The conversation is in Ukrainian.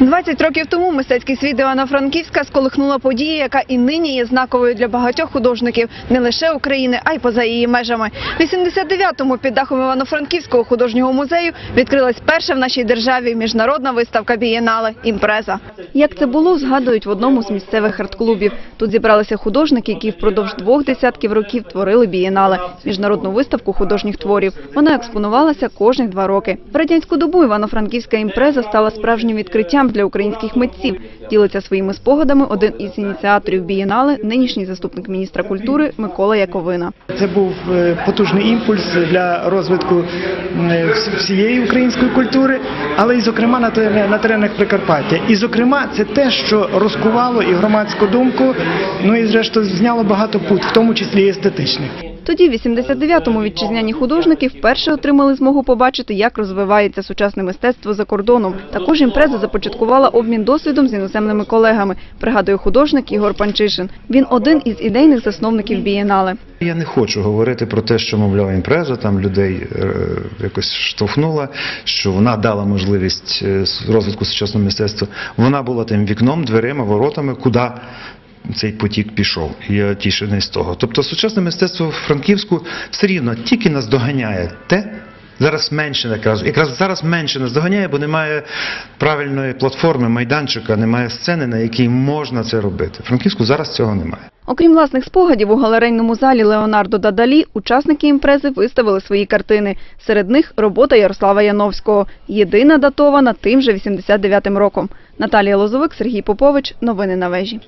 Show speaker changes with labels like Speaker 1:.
Speaker 1: 20 років тому мистецький світ Івано-Франківська сколихнула подія, яка і нині є знаковою для багатьох художників не лише України, а й поза її межами. В 89-му під дахом Івано-Франківського художнього музею відкрилась перша в нашій державі міжнародна виставка бієнале імпреза. Як це було, згадують в одному з місцевих арт-клубів. Тут зібралися художники, які впродовж двох десятків років творили бієнале міжнародну виставку художніх творів. Вона експонувалася кожних два роки. В радянську добу Івано-Франківська імпреза стала справжнім відкриттям для українських митців. Ділиться своїми спогадами один із ініціаторів бієнале, нинішній заступник міністра культури Микола Яковина.
Speaker 2: Це був е, потужний імпульс для розвитку всієї української культури, але і зокрема на теренах Прикарпаття. І зокрема, це те, що розкувало і громадську думку, ну і зрештою зняло багато пут, в тому числі і естетичних.
Speaker 1: Тоді, в 89-му вітчизняні художники вперше отримали змогу побачити, як розвивається сучасне мистецтво за кордоном. Також імпреза започаткувала обмін досвідом з іноземними колегами, пригадує художник Ігор Панчишин. Він один із ідейних засновників бієнале.
Speaker 3: Я не хочу говорити про те, що мовляв імпреза там людей е, якось штовхнула, що вона дала можливість е, розвитку сучасного мистецтва. Вона була тим вікном, дверима, воротами, куди цей потік пішов. Я тішений з того. Тобто сучасне мистецтво в Франківську все рівно тільки нас доганяє те. Зараз менше якраз, якраз зараз менше нас доганяє, бо немає правильної платформи, майданчика, немає сцени, на якій можна це робити. Франківську зараз цього немає.
Speaker 1: Окрім власних спогадів, у галерейному залі Леонардо да Далі учасники імпрези виставили свої картини. Серед них робота Ярослава Яновського, єдина датована тим же 89-м роком. Наталія Лозовик, Сергій Попович. Новини на вежі.